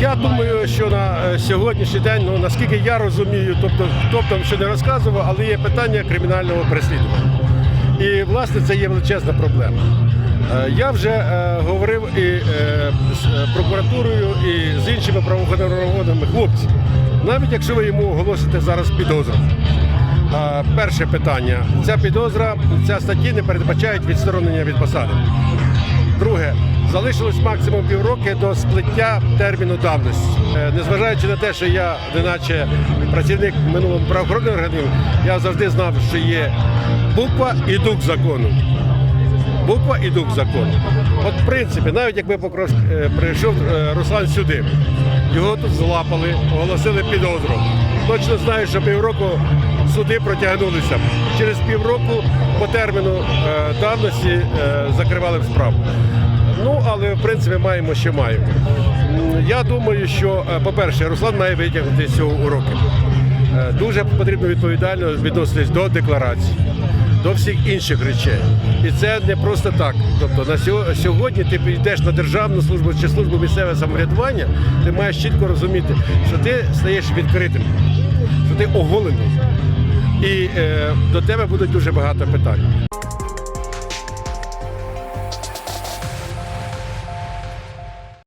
Я думаю, що на е, сьогоднішній день, ну наскільки я розумію, тобто хто там ще не розказував, але є питання кримінального переслідування. І власне це є величезна проблема. Е, Я вже е, говорив і е, з е, прокуратурою, і з іншими правоохоронними. Хлопці, навіть якщо ви йому оголосите зараз підозру. е, Перше питання. Ця підозра, ця статті не передбачають відсторонення від посади. Друге, залишилось максимум півроки до сплиття терміну давності. Е, Незважаючи на те, що я, неначе працівник минулого правоохоронних органів, я завжди знав, що є буква і дух закону. Буква і дух закону. От, в принципі, навіть якби Покров е, прийшов е, Руслан сюди, його тут злапали, оголосили підозру. Точно знаю, що півроку суди протягнулися. Через півроку по терміну давності закривали справу. Ну, але в принципі маємо, що маємо. Я думаю, що, е, по-перше, Руслан має витягнути з цього уроки. Е, Дуже потрібно відповідально відноситись до декларації, до всіх інших речей. І це не просто так. Тобто на сьогодні ти йдеш на державну службу чи службу місцевого самоврядування, ти маєш чітко розуміти, що ти стаєш відкритим, що ти оголений. І е, до тебе будуть дуже багато питань.